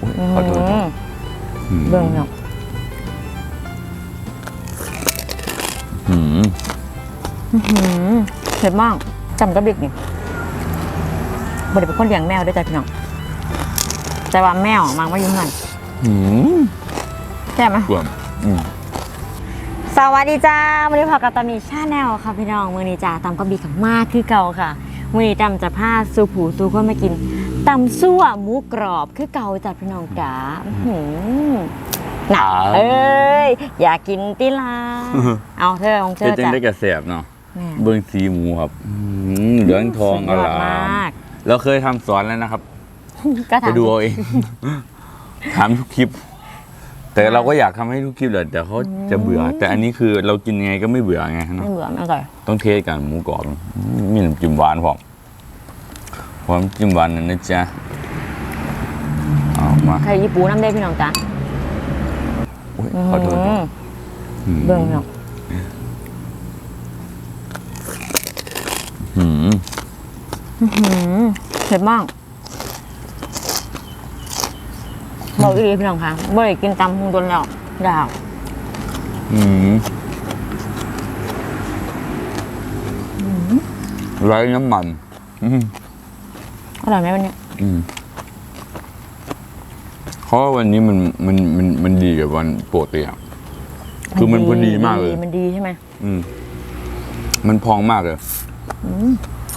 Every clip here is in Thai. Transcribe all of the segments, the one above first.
อุ๊ยอืขอโทษครับมอืมเบิ่งเนาะอืมอื้อหือเผ็ดมากจำกับเด็กนี่บ่ได้เป็นคนเลี้ยงแมวเด้วยจ้ะพี่น้องแต่ว่าแมวมันมาอยู่เงินอืมใช่ไหมกวมอืมสวัสดีจ้าวันนี้พอกับตามีชาแนลค่ะพี่น้องมือนี้จ้าตำก็บีกับมากคือเก่าค่ะมือนี้ตำจะพาสูผูสูคนมากิน ตำซั่วหมูกรอบคือเก่าจ้ะพี่น้องจ๋าอื้อหือน่ะเอ้ย อยากกินติลา เอาเธอของเธเฮ็ดอจังจ้ะได้กระแสบเนาะแม่เบิ่งสีหมูครับอืมเหลืองทองสุอดยอดลามมากเราเคยทำสอนแล้วนะครับก็ไปถามดูเอาเองถามทุกคลิป แต่เราก็อยากทำให้ทุกคลิปแหละแต่เขาจะเบื่อ แต่อันนี้คือเรากินยังไงก็ไม่เบื่อไงไม่เนาะเบื่อไม่อร่อยต้องเทสกันหมูกรอบอืมมีน้ำจิ้มหวานพร้อม พร้อมจิ้มหวานนั่นนะจ๊ะเอามาใครญี่ปุ่นน้ำได้พี่น้องจ้าอุ๊ยขอโทษครับอืมเบิ่งเนาะอืมอื้อหือเผ็ดมากบอกอีกพี่น้องค่ะบ่ได้กินตำพุงโดนแล้วดาวอืมไร้น้ำมัน อืม อร่อยไหมวันนี้อืมเพราะว่าวันนี้มันมันมันมันดีกับวันปกติอะคือมันพอดีมากเลย มันดีใช่ไหมอืม มันพองมากเลย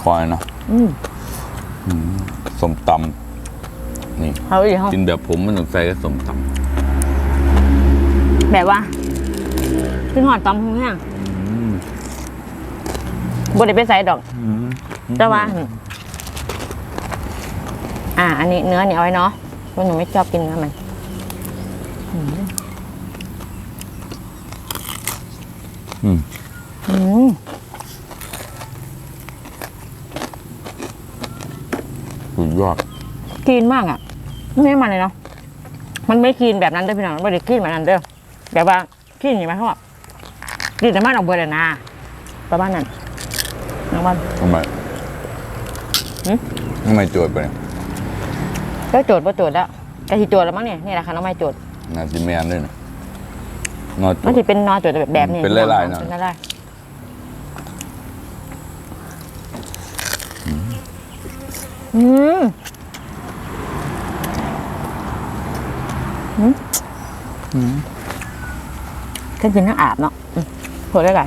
คอยเนาะอืมสมตำนี่เอาอีกห้องกินแบบผมมันต้องใส่กับสมตแบบว่าขึ้นหอดตำพุงแห้งำอืมบ่ได้ไปใส่ดอกอืมแต่ว่า อ่า อันนี้เนื้อนี่เอาไว้เนาะเพราะหนูไม่ชอบกินเนื้อมันอืมอืมสุดยอดคลีนมากอะ ไม่มันเลยเนาะมันไม่คลีนแบบนั้นเด้อพี่น้องไม่ได้คลีนแบบนั้นเด้อแบบว่าคลีนอย่างไรเขาบอกคลีนแต่มันออกเบอร์เลยนะประมาณนั้นน้องบอลทำไมหืมทำไมโจทย์ไปเนี่ย ก็โจทย์ก็โจทย์แล้วกะทิโจทย์แล้วมั้งเนี่ยนี่แหละค่ะน้องไม่โจทย์นาจิแมนด้วยนะนอโจมันทจะย์ เป็นนอโจทย์แบบแบบนี้เป็นลายๆหน่อย เป็นลายๆอืมอืมก็กินทั้งอาบเนาะอืมโหได้ไง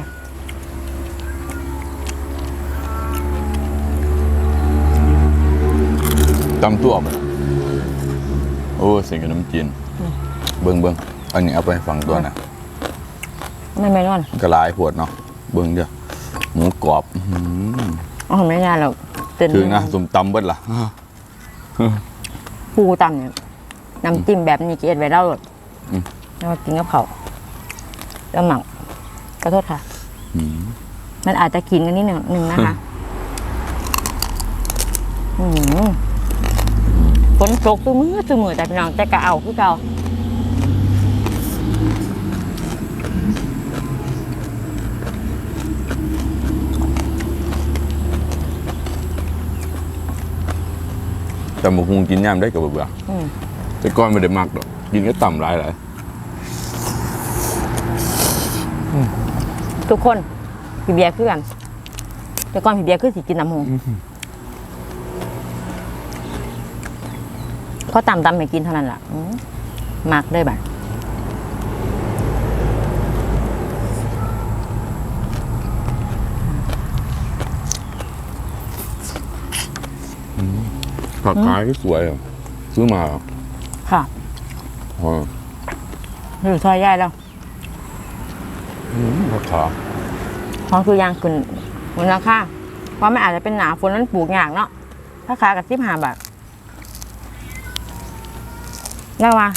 ตำตัวไปโอ้เสียงกับน้ำจีน เบิ้งเบิ้งอันนี้เอาไปฝังตัวนะไม่ไม่นอนกระลายปวดเนาะเบิ้งเดียวหมูกรอบอื้อหืออ๋อไม่นานหรอกเต้นถึงนะสมตำเบิดล่ะปูตำเนี่ยน้ำจิ้มแบบนี้กินไว้เล่าหมดอืมแล้วก็กินกับเขาวแล้วหมักขอโทษค่ะอืมมันอาจจะกินกันนิดหนึ่งหนึ่งนะคะ อืม ฝนตกตัวมือตัวมือแต่พี่น้องแต่กะเอาคือเก่าแต่หมูคุงกินย่ำได้กับเบื่ออืมแต่ก้อนไม่ได้มากดอกกินก็ต่ำหลายหลายทุกคนพี่เบียร์คือกัน แต่ก่อนพี่เบียร์คือสิกินน้ำหง พราะตำตำให้กินเท่านั้นแหละอืมมักเลยแบบผักกายที่สวยอะซื้อมาค่ะพออยู่ซอยย่ายแล้วผักขาเพราะคือยางขึ้นมูลค่าเพราะมันอาจจะเป็นหนาฝนมันปลูกยากเนาะถ้าขายกับสิบห้าบาท ได้ว่า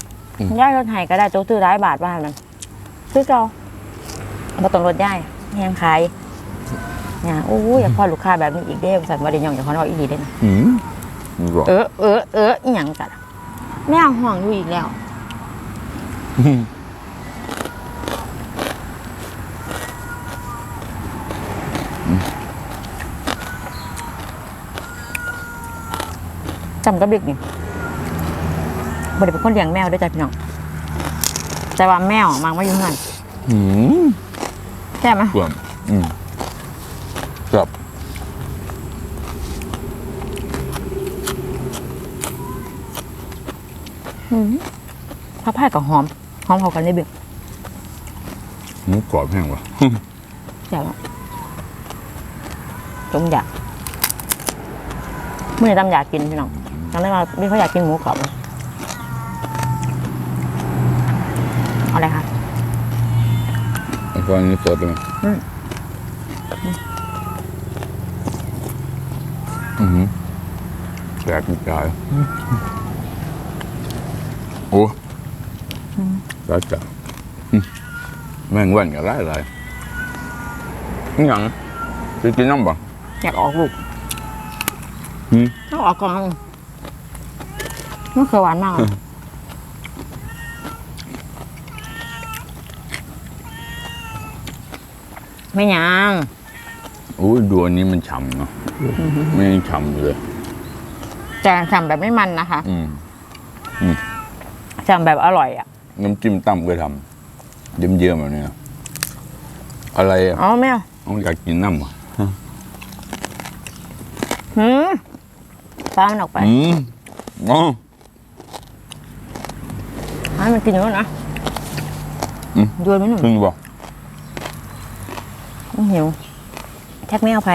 ย่ายรถไห้ก็ได้โต๊ะซื้อร้ายบาทบ้านมันซื้อเก่ามาต้องรถย่ายยังขายเนี่ยโอ้ยอยากพอลูกค้าแบบนี้อีกเด้อสันว่าเดี๋ยวยองอยากขอเราอีกทีได้นะอืมหมูกรอบเออเออเอออหย่างจัดแมวห่วงอยู่อีกแล้วจำกับเด็กนี่ บ่ได้เป็นคนเลี้ยงแมวด้วยจ้ะพี่น้องแต่ว่าแมวมันมาอยู่เงินอืมใช่ไหมกวนอืมครับพับผ้ากับหอม หอมเข้ากันได้เบี้ยหมูกรอบแห้งวะอยากอะจงอยากเมื่อไหร่ตำอยากกินพี่น้องตอนแรกเราไม่เขาอยากกินหมูกรอบเลย เอาอะไรคะเอาฟังนี้สดเลยอืมอือหือแปลกมีกายโอ้ได้จ้ะอืมแม่งแว่นกับไรอะไรนี่หยังจะกินน้ำบ่อยากออกลูกอืมต้องออกก่อนมันเคยหวานมากอะ ไม่ยังโอ้ยดูอันนี้มันฉ่ำเนาะไม่ยังฉ่ำอยู่เลยแต่สั่งแบบไม่มันนะคะอืมสั่งแบบอร่อยอะ น้ำจิ้มตั้มก็ทำเยิ้มๆแบบนี้อะไรอะอ๋อแมวต้องอยากกินน้ำอะหืมฟ้ามันออกไปอืมอ๋อให้มันกินอยู่แล้วนะอืมโยนไม่หนุ่มพึ่งบอกมัน หิวแท็กไม่เอาไป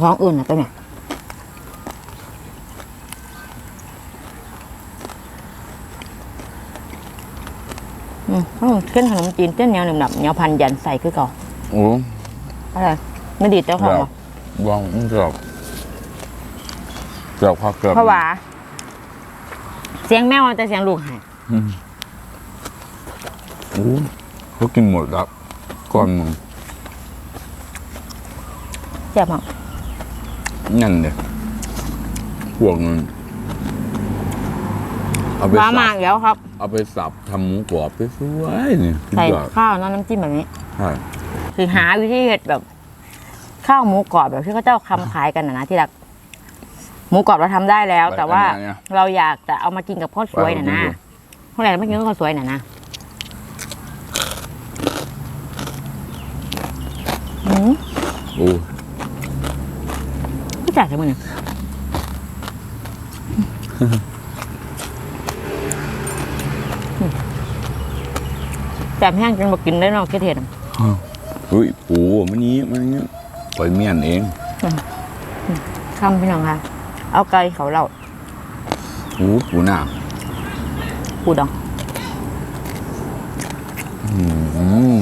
ของอื่นอะตัวเนี่ยอืมต้องเส้นขนมจีนเส้นเหนียวหนึบหนับเหนียวพันยันใส่คือเก่าโอ้อะไรไม่ดีดเจ้าของเหรอวางมันกรอบกรอบข้าวเกรอบเพราะว่า เสียงแมวแต่เสียงลูกหายอืมโอ้เขากินหมดแล้วก้อนหนึ่งเจ็บมั้งนั่นเลยพวกนั้นเอาไปว้าสัมาบอีกแล้วครับ เอาไปสับทำหมูกรอบไปสวยๆเนี่ยสุดใส่ยอดข้าวน้ำน้ำจิ้มแบบนี้ใช่คือหาวิธีเห็ดแบบ ข้าวหมูกรอบแบบที่เขาเจ้าคำขายกันนะนะที่รัก หมูกรอบเราทำได้แล้ว แต่ว่าเราอยากจะเอามากินกับข้าวสวยน่ะนะเมื่อไหร่ไม่กินกับข้าวสวยน่ะนะอืมโอ้ก็จ่ายใช่ไหมเนี่ยแต่แห้งจนบอกกินได้นอกเทศอะ อุ้ยปูมันนี้มันนี้ปล่อยเมียนเอง คำพี่น้องค่ะ เอาไก่เขาเหล่าปูปูหน้าปูดองอืม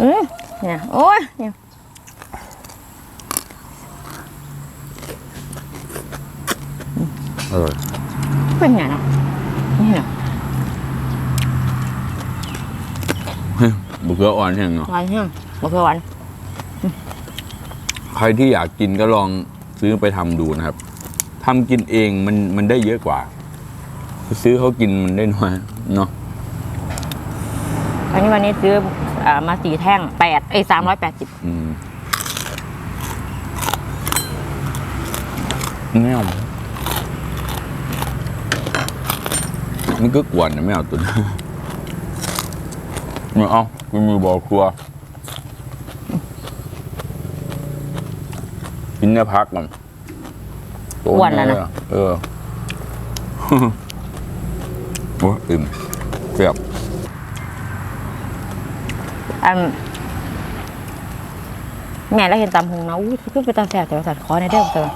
อืมเนี่ยโอ้ยเนี่ยอร่อยเป็นไงเนาะนี่เนาะบุกเกลืออ่อนแห้งเนาะหวานเฮี้ยงบะเขือหวาน ใครที่อยากกินก็ลองซื้อไปทำดูนะครับทำกินเองมันมันได้เยอะกว่า ซื้อเขากินมันได้น้อยเนาะอันนี้วันนี้ซื้ออ่ามาสี่แท่งแปดเอ้สามร้อยแปดสิบอืมแมวมันก็กวนนะแมวตัวนี้ไม่เอาคุณมือบอกครัว กินเนื้อพักก่อนโตเยเออ โอ้อิ่มเสียบอันแม่เราเห็นตำหงนะอู้คือเป็นตาแสบแต่ว่าสัตว์คอในเด้อเจอ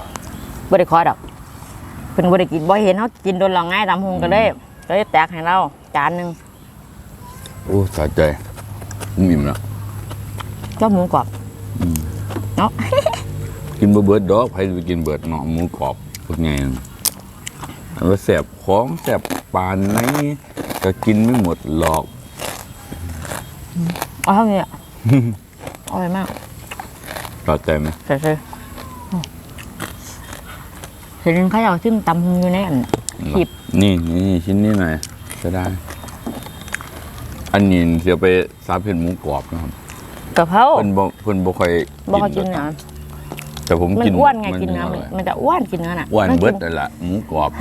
บริคอดอกเป็นบริกินบ่เห็นเขากินโดนเราง่ายตำหงก็เลยก็เลยแตกให้เราจานหนึ่งโอ้สะใจผมอิ่มแล้วก็หมูกรอบเนาะ กินบะเบิดดอกใครจะไปกินเบิดเนาะหมูกรอบพวกไงแล้วแสบของแสบปานไหนก็กินไม่หมดหรอกเอาเท่านี้อะ อร่อยมากสะใจไหมใส่เลยเห็นเขาเอาซึ่งตำหงอยู่ในอันหยิบนี่นี่ชิ้นนี้หน่อยจะได้ อันนี้เดี๋ยวไปซาเผ็ดหมูกรอบนะครับกะเพราเป็นบอกเพิ่นบ่ค่อยบอกเขากินหรเนื้อ แต่ผมมันกินอ้วนไงกินมัเนื้อร่มันยมันจะอ้วนกินเนื้อน่ะอ้วนมันเบิกิดนั่นล่ะหมูกรอบ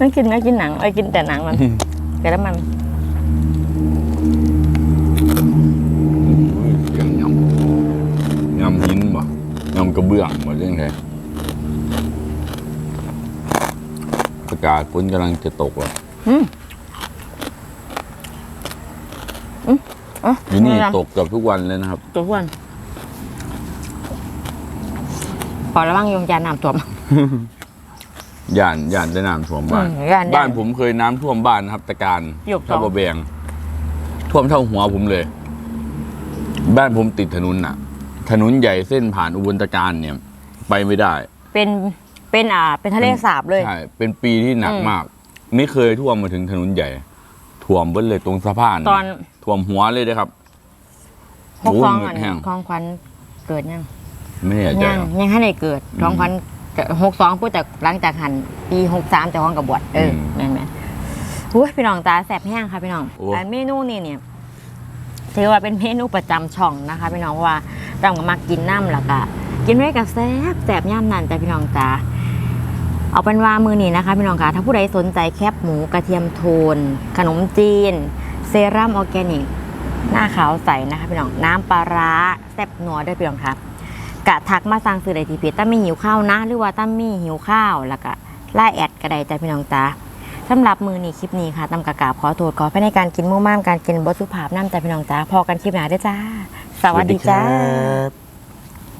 มันกินเนื้อกินหนังไอ้ยกินแต่หนังมันแต่แล้วมันอุ้ยเสียงยำยำหินบ่ยำกระเบื้องบ่เรื่องไงอากาศฝนกำลังจะตกแล้วอืมอืมอ๋ออยู่นี่ไม่ำตกเกับทุกวันเลยนะครับ ตัวอ้วน พอระวังยงยาน้ำท่วม ย่านย่านได้น้ำท่วมบ้าน อืมย่านบ้านผมเคยน้ำท่วมบ้านนะครับตะการหยกสอง ท่าบะแบงท่วมเท่าหัวผมเลย บ้านผมติดถนนน่ะ ถนนใหญ่เส้นผ่านอุบลตะการเนี่ย ไปไม่ได้ เป็นเป็นอ่าเป็นทะเลสาบเลย ใช่ เป็นปีที่หนักอืมมาก ไม่เคยท่วมมาถึงถนนใหญ่ ท่วมเบิ้เลยตรงสะพานตอน ท่วมหัวเลยนะครับหกฟองโอ้ยอันแห้งของขวัญเกิดยัง ไม่แน่ใจยังครับยังให้ได้เกิดท้องขวัญหกสองพูดแต่หลังจากหันปีหกสามแต่ห้องกับบวชเออมแม่นไหมอุ้ยพี่น้องตาแสบแห้งค่ะพี่น้องโอ้ อันเมนูนี่เนี่ยถือว่าเป็นเมนูประจำช่องนะคะ พี่น้องเพราะว่าเราก็มากินน้ำแล้วก็กินด้วยกับแซบแสบย่ำนั่นจ้ะพี่น้องจ้าเอาเป็นว่ามือนี้นะคะพี่น้องคะถ้าผู้ใดสนใจแคบหมูกระเทียมโทน ขนมจีน เซรั่มออร์แกนิก หน้าขาวใสนะคะพี่น้องน้ำปลาร้าแซ่บนัวด้วยพี่น้องครับ กะทักมาสั่งซื้อได้ที่เพจตั้มมี่หิวข้าวนะ หรือว่าตั้มมี่หิวข้าวแล้วก็ไล่แอดก็ได้จ้ะพี่น้องจ้าสำหรับมือนี้คลิปนี้ค่ะตั้มกะกาบขอโทษขอไปในการกินมุ่งมั่นการกินบสุภาพน้ำแต่พี่น้องจ้าพอกันคลิปหน้าได้วยจ้า สวัสดีจ้า